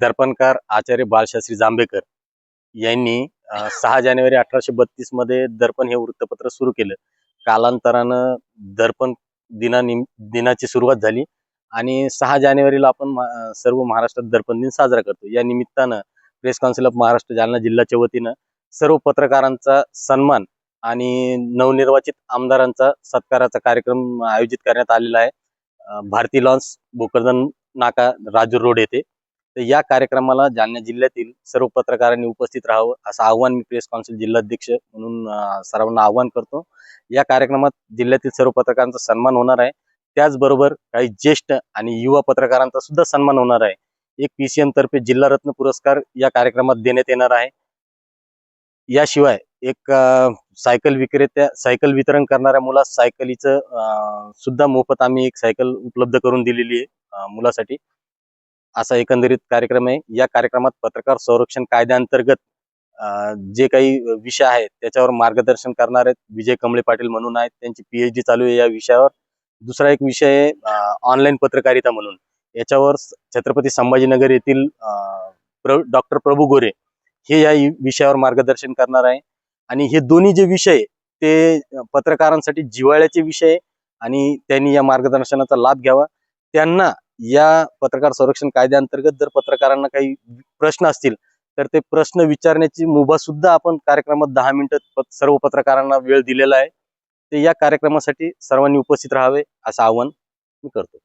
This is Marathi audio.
दर्पणकार आचार्य बालशास्त्री जांभेकर यांनी सहा जानेवारी अठराशे बत्तीसमध्ये दर्पण हे वृत्तपत्र सुरू केलं. कालांतरानं दर्पण दिनानिम दिनाची सुरुवात झाली आणि सहा जानेवारीला आपण सर्व महाराष्ट्रात दर्पण दिन साजरा करतो. या निमित्तानं press council of Maharashtra Jalna जिल्ह्याच्या वतीनं सर्व पत्रकारांचा सन्मान आणि नवनिर्वाचित आमदारांचा सत्काराचा कार्यक्रम आयोजित करण्यात आलेला आहे. भारती लॉन्स भोकरदन नाका राजूर रोड येथे. तर या कार्यक्रमाला जालना जिल्ह्यातील सर्व पत्रकारांनी उपस्थित राहावं असं आव्हान मी प्रेस कौन्सिल जिल्हाध्यक्ष म्हणून सर्वांना आव्हान करतो. या कार्यक्रमात जिल्ह्यातील सर्व पत्रकारांचा सन्मान होणार आहे. त्याचबरोबर काही ज्येष्ठ आणि युवा पत्रकारांचा सुद्धा सन्मान होणार आहे. एक पीसीएम तर्फे जिल्हा रत्न पुरस्कार या कार्यक्रमात देण्यात येणार आहे. याशिवाय एक सायकल विक्रेत्या सायकल वितरण करणाऱ्या मुलास सायकलीचं सुद्धा मोफत आम्ही एक सायकल उपलब्ध करून दिलेली आहे मुलासाठी. असा एकंदरीत कार्यक्रम आहे. या कार्यक्रमात पत्रकार संरक्षण कायद्याअंतर्गत जे काही विषय आहेत त्याच्यावर मार्गदर्शन करणार आहेत. विजय कमळे पाटील म्हणून आहेत. त्यांची पीएचडी चालू आहे या विषयावर. दुसरा एक विषय आहे ऑनलाईन पत्रकारिता म्हणून. याच्यावर छत्रपती संभाजीनगर येथील डॉक्टर प्रभू गोरे हे या विषयावर मार्गदर्शन करणार आहे. आणि हे दोन्ही जे विषय ते पत्रकारांसाठी जिव्हाळ्याचे विषय आणि त्यांनी या मार्गदर्शनाचा लाभ घ्यावा. त्यांना या पत्रकार संरक्षण कायद्याअंतर्गत जर पत्रकारांना काही प्रश्न असतील तर ते प्रश्न विचारण्याची मुभा सुद्धा आपण कार्यक्रमात दहा मिनिटं सर्व पत्रकारांना वेळ दिलेला आहे. ते या कार्यक्रमासाठी सर्वांनी उपस्थित राहावे असं आवाहन मी करतो.